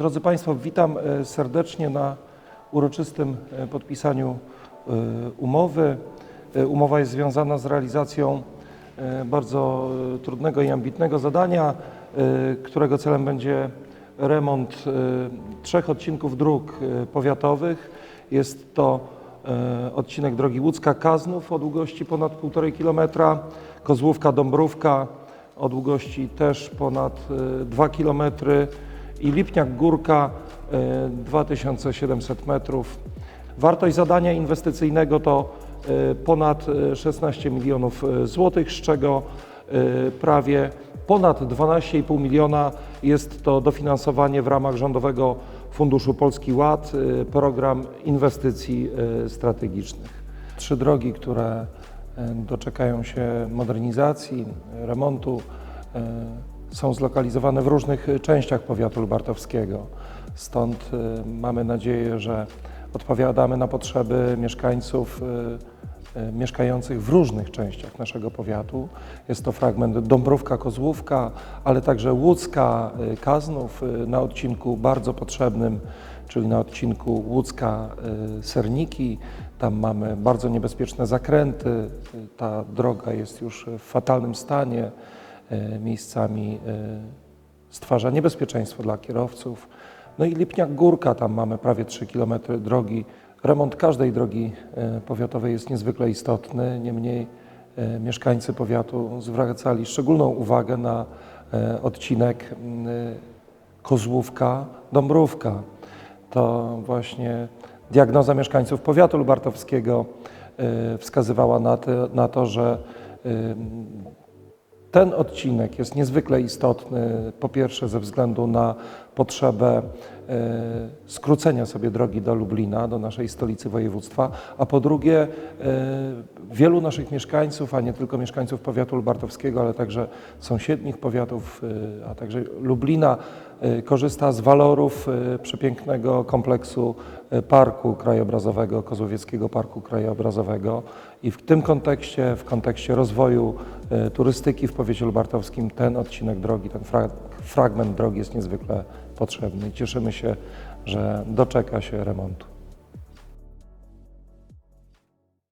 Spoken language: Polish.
Drodzy Państwo, witam e, serdecznie na uroczystym e, podpisaniu e, umowy. Umowa jest związana z realizacją bardzo trudnego i ambitnego zadania, którego celem będzie remont trzech odcinków dróg powiatowych. Jest to odcinek drogi Łódzka-Kaznów o długości ponad 1,5 km, Kozłówka-Dąbrówka o długości też ponad e, 2 km i Lipniak Górka e, 2700 metrów. Wartość zadania inwestycyjnego to e, ponad e, 16 milionów e, złotych, z czego e, prawie ponad 12,5 miliona jest to dofinansowanie w ramach Rządowego Funduszu Polski Ład, e, program inwestycji e, strategicznych. Trzy drogi, które e, doczekają się modernizacji, remontu, e, są zlokalizowane w różnych e, częściach powiatu lubartowskiego. Stąd e, mamy nadzieję, że odpowiadamy na potrzeby mieszkańców e, mieszkających w różnych częściach naszego powiatu. Jest to fragment Dąbrówka-Kozłówka, ale także Łódzka, Kaznów na odcinku bardzo potrzebnym, czyli na odcinku Łódzka-Serniki. Tam mamy bardzo niebezpieczne zakręty. Ta droga jest już w fatalnym stanie. E, Miejscami e, stwarza niebezpieczeństwo dla kierowców. No i Lipniak Górka, tam mamy prawie 3 km drogi. Remont każdej drogi e, powiatowej jest niezwykle istotny, niemniej mieszkańcy powiatu zwracali szczególną uwagę na odcinek m, Kozłówka-Dąbrówka. To właśnie diagnoza mieszkańców powiatu lubartowskiego wskazywała na to, na to że ten odcinek jest niezwykle istotny, po pierwsze ze względu na potrzebę skrócenia sobie drogi do Lublina, do naszej stolicy województwa, a po drugie e, wielu naszych mieszkańców, a nie tylko mieszkańców powiatu lubartowskiego, ale także sąsiednich powiatów, e, a także Lublina, e, korzysta z walorów e, przepięknego kompleksu e, parku krajobrazowego, Kozłowieckiego Parku Krajobrazowego. I w tym kontekście, w kontekście rozwoju e, turystyki w powiecie lubartowskim ten odcinek drogi, ten fra fragment drogi jest niezwykle potrzebny cieszymy się, że doczeka się remontu.